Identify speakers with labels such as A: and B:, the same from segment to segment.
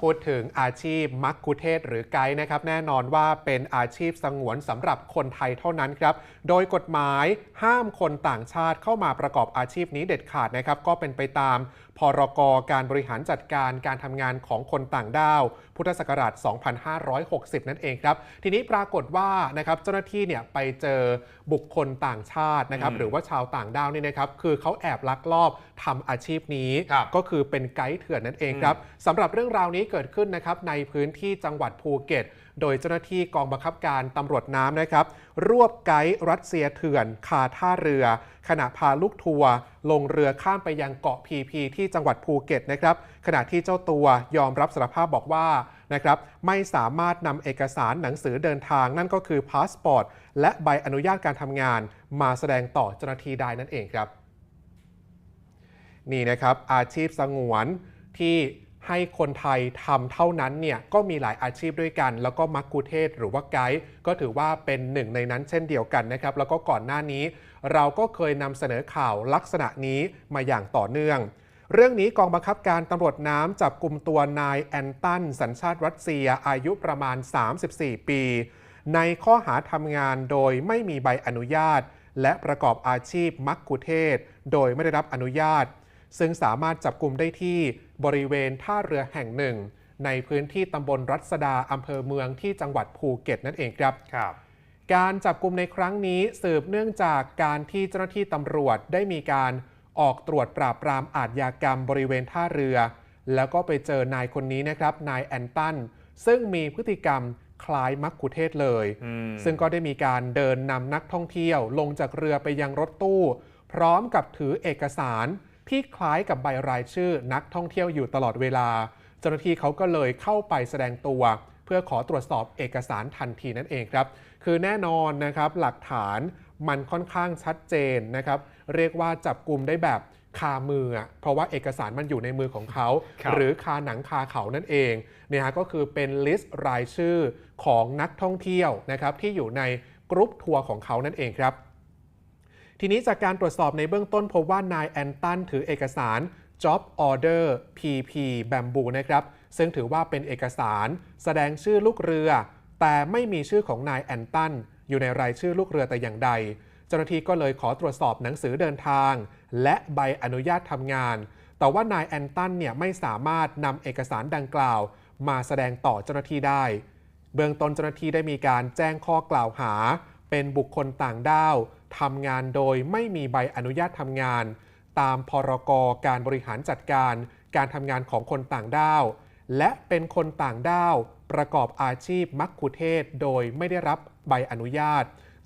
A: พูดถึงอาชีพมักคุเทศก์หรือไกด์นะครับ แน่นอนว่าเป็นอาชีพสงวนสำหรับคนไทยเท่านั้นครับ โดยกฎหมายห้ามคนต่างชาติเข้ามาประกอบอาชีพนี้เด็ดขาดนะครับ ก็เป็นไปตามพรกการบริหารจัดการการทำงานของคนต่างด้าว พุทธศักราช 2560 นั่นเองครับ ทีนี้ปรากฏว่านะครับเจ้าหน้าที่เนี่ยไปเจอบุคคลต่างชาตินะครับ
B: อืม
A: หรือว่าชาวต่างด้าวนี่นะครับคือเขาแอบลักลอบทำอาชีพนี้
B: ครับ
A: ก็คือเป็นไกด์เถื่อนนั่นเองครับสำหรับเรื่องราวนี้เกิดขึ้นนะครับในพื้นที่จังหวัดภูเก็ต โดยเจ้าหน้าที่กองบังคับการตำรวจน้ำนะครับ รวบไกด์รัสเซียเถื่อนคาท่าเรือ ขณะพาลูกทัวร์ลงเรือข้ามไปยังเกาะพีพีที่จังหวัดภูเก็ตนะครับ ขณะที่เจ้าตัวยอมรับสารภาพบอกว่านะครับไม่สามารถนำเอกสารหนังสือเดินทางนั่นก็คือพาสปอร์ตและใบอนุญาตการทำงาน มาแสดงต่อเจ้าหน้าที่ได้นั่นเองครับ นี่นะครับอาชีพสงวนที่ ให้คนไทยทำเท่านั้นเนี่ยก็มีหลายอาชีพด้วยกัน แล้วก็มักคุเทศหรือว่าไกด์ก็ถือว่าเป็นหนึ่งในนั้นเช่นเดียวกันนะครับ แล้วก็ก่อนหน้านี้ เราก็เคยนำเสนอข่าวลักษณะนี้มาอย่างต่อเนื่อง เรื่องนี้กองบังคับการตำรวจน้ำจับกลุ่มตัวนายแอนตันสัญชาติรัสเซียอายุประมาณ 34 ปี ในข้อหาทำงานโดยไม่มีใบอนุญาต และประกอบอาชีพมักคุเทศ โดยไม่ได้รับอนุญาต ซึ่งสามารถจับกลุ่มได้ที่ บริเวณท่าเรือแห่งหนึ่ง ในพื้นที่ตำบลรัศดาอำเภอเมืองที่จังหวัดภูเก็ตนั่นเองครับ
B: ครับ
A: การจับกลุ่มในครั้งนี้สืบเนื่องจากการที่เจ้าหน้าที่ตำรวจได้มีการออกตรวจปราบปรามอาทยากรรมบริเวณท่าเรือ แล้วก็ไปเจอนายคนนี้นะครับนายแอนตันซึ่งมีพฤติกรรมคล้ายมักคุเทศก์เลย
B: อืม
A: ซึ่งก็ได้มีการเดินนำนักท่องเที่ยว ลงจากเรือไปยังรถตู้ พร้อมกับถือเอกสาร ที่คล้ายกับใบรายชื่อนักท่องเที่ยวอยู่ตลอดเวลา เจ้าหน้าที่เขาก็เลยเข้าไปแสดงตัว เพื่อขอตรวจสอบเอกสารทันทีนั่นเองครับ คือแน่นอนนะครับหลักฐานมันค่อนข้างชัดเจนนะครับ เรียกว่าจับกลุ่มได้แบบคามืออะเพราะว่าเอกสารมันอยู่ในมือของเขา
B: ครับ
A: หรือคาหนังคาเขานั่นเองเนี่ยฮะก็คือเป็นลิสต์รายชื่อของนักท่องเที่ยวนะครับที่อยู่ในกรุ๊ปทัวร์ของเขานั่นเองครับ ทีนี้จากการตรวจสอบในเบื้องต้นพบว่านายแอนตันถือเอกสาร Job Order PP Bamboo นะครับ ซึ่งถือว่าเป็นเอกสาร แสดงชื่อลูกเรือ แต่ไม่มีชื่อของนายแอนตันอยู่ในรายชื่อลูกเรือแต่อย่างใด เจ้าหน้าที่ก็เลยขอตรวจสอบหนังสือเดินทาง และใบอนุญาตทำงาน แต่ว่านายแอนตันเนี่ยไม่สามารถนำเอกสารดังกล่าว มาแสดงต่อเจ้าหน้าที่ได้ เบื้องต้นเจ้าหน้าที่ได้มีการแจ้งข้อกล่าวหา เป็นบุคคลต่างด้าว ทำงานโดยไม่มีใบอนุญาตทำงาน ตามพรกการบริหารจัดการ การทำงานของคนต่างด้าว และเป็นคนต่างด้าวประกอบอาชีพมักคุเทศก์โดยไม่ได้รับใบอนุญาต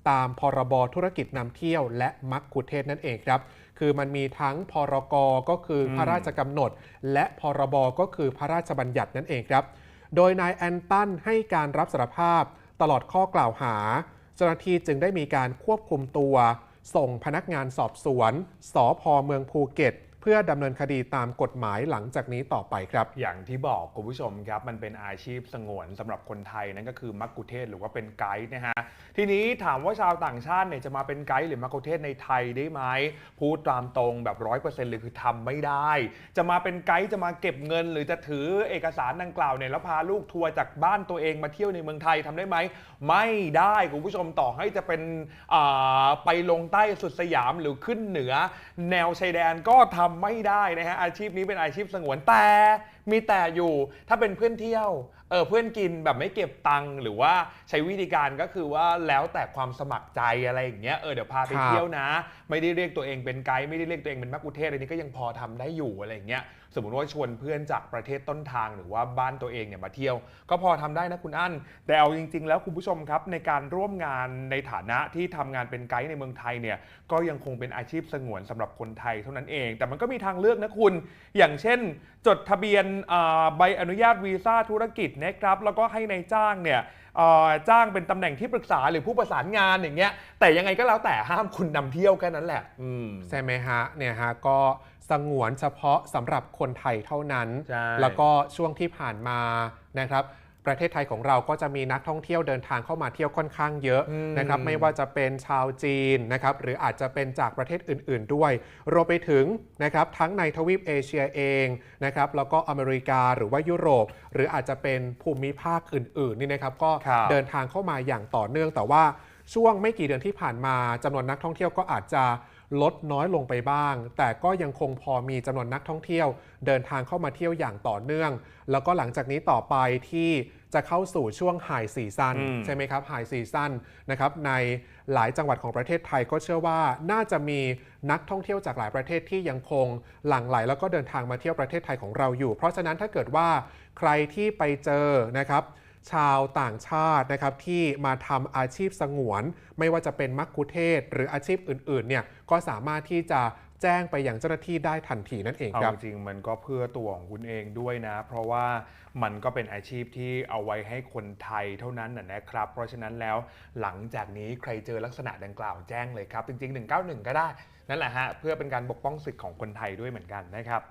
A: ตามพรบธุรกิจนำเที่ยว และมักคุเทศก์นั่นเองครับ คือมันมีทั้งพรกก็คือพระราชกำหนด และพรบก็คือพระราชบัญญัตินั่นเองครับ โดยนายแอนตันให้การรับสารภาพตลอดข้อกล่าวหา เจ้าหน้าที่จึงได้มีการควบคุมตัว ส่งพนักงานสอบสวนสพเมืองภูเก็ต เพื่อดำเนินคดีตามกฎหมายหลังจากนี้ต่อไปครับ
B: อย่างที่บอกคุณผู้ชมครับ มันเป็นอาชีพสงวนสำหรับคนไทยนั่นก็คือมักคุเทศหรือว่าเป็นไกด์นะฮะทีนี้ถามว่าชาวต่างชาติเนี่ยจะมาเป็นไกด์หรือมักคุเทศในไทยได้ไหมพูดตามตรงแบบร้อยเปอร์เซ็นต์เลยคือทำไม่ได้ จะมาเป็นไกด์จะมาเก็บเงิน หรือจะถือเอกสารดังกล่าวเนี่ยแล้วพาลูกทัวร์จากบ้านตัวเองมาเที่ยวในเมืองไทยทำได้ไหมไม่ได้คุณผู้ชมต่อให้จะเป็นอ่าไปลงใต้สุดสยามหรือขึ้นเหนือ แนวชายแดนก็ทำไม่ได้นะฮะอาชีพนี้เป็นอาชีพสงวนแต่มีแต่อยู่ถ้าเป็นเพื่อนเที่ยวเออเพื่อนกินแบบไม่เก็บตังค์หรือว่าใช้วิธีการก็คือว่าแล้วแต่ความสมัครใจอะไรอย่างเงี้ยเออเดี๋ยวพาไปเที่ยวนะ ไม่ได้เรียกตัวเองเป็นไกด์ไม่ได้เรียกตัวเองเป็นมักคุเทศอะไรนี้ก็ยังพอทำได้อยู่อะไรอย่างเงี้ย สมมติว่าชวนเพื่อนจากประเทศต้นทางหรือว่าบ้านตัวเองเนี่ยมาเที่ยว ก็พอทำได้นะคุณอั้นแต่เอาจริง ๆ แล้วคุณผู้ชมครับในการร่วมงานในฐานะที่ทำงานเป็นไกด์ในเมืองไทยเนี่ยก็ยังคงเป็นอาชีพสงวนสำหรับคนไทยเท่านั้นเอง แต่มันก็มีทางเลือกนะคุณ อย่างเช่น จดทะเบียนใบอนุญาตวีซ่าธุรกิจนะครับแล้วก็ให้ในจ้างเนี่ยจ้างเป็นตำแหน่งที่ปรึกษาหรือผู้ประสานงานอย่างเงี้ยแต่ยังไงก็แล้วแต่ห้ามคุณนำเที่ยวแค่นั้นแหละ
A: ใช่ไหมฮะเนี่ยฮะก็ สงวนเฉพาะสำหรับคนไทยเท่านั้น
B: ใช่
A: แล้วก็ช่วงที่ผ่านมานะครับ ประเทศไทยของเราก็จะมีนักท่องเที่ยวเดินทางเข้ามาเที่ยวค่อนข้างเยอะ
B: อืม
A: นะครับ ไม่ว่าจะเป็นชาวจีนนะครับหรืออาจจะเป็นจากประเทศอื่น ๆ ด้วย รวมไปถึงนะครับทั้งในทวีปเอเชียเองนะครับแล้วก็อเมริกาหรือว่ายุโรป หรืออาจจะเป็นภูมิภาคอื่น ๆ นี่นะครับก็
B: ครับ
A: เดินทางเข้ามาอย่างต่อเนื่องแต่ว่าช่วงไม่กี่เดือนที่ผ่านมาจำนวนนักท่องเที่ยวก็อาจจะ ลดน้อยลงไปบ้าง แต่ก็ยังคงพอมีจำนวนนักท่องเที่ยว เดินทางเข้ามาเที่ยวอย่างต่อเนื่อง แล้วก็หลังจากนี้ต่อไปที่จะเข้าสู่ช่วงไฮซีซัน
B: อืม
A: ใช่ไหมครับไฮซีซันนะครับในหลายจังหวัดของประเทศไทยก็เชื่อว่าน่าจะมีนักท่องเที่ยวจากหลายประเทศที่ยังคงหลั่งไหลแล้วก็เดินทางมาเที่ยวประเทศไทยของเราอยู่ เพราะฉะนั้นถ้าเกิดว่าใครที่ไปเจอนะครับ ชาวต่างชาตินะครับที่มาทำอาชีพสงวน ไม่ว่าจะเป็นมักคุเทศหรืออาชีพอื่นๆเนี่ยก็สามารถที่จะแจ้งไปยังเจ้าหน้าที่ได้ทันทีนั่นเองครับ
B: จริงๆมันก็เพื่อตัวของคุณเองด้วยนะ เพราะว่ามันก็เป็นอาชีพที่เอาไว้ให้คนไทยเท่านั้นนะนะครับ เพราะฉะนั้นแล้วหลังจากนี้ใครเจอลักษณะดังกล่าวแจ้งเลยครับ จริง ๆ 191 ก็ได้ นั่นแหละฮะเพื่อเป็นการปกป้องสิทธิ์ของคนไทยด้วยเหมือนกันนะครับ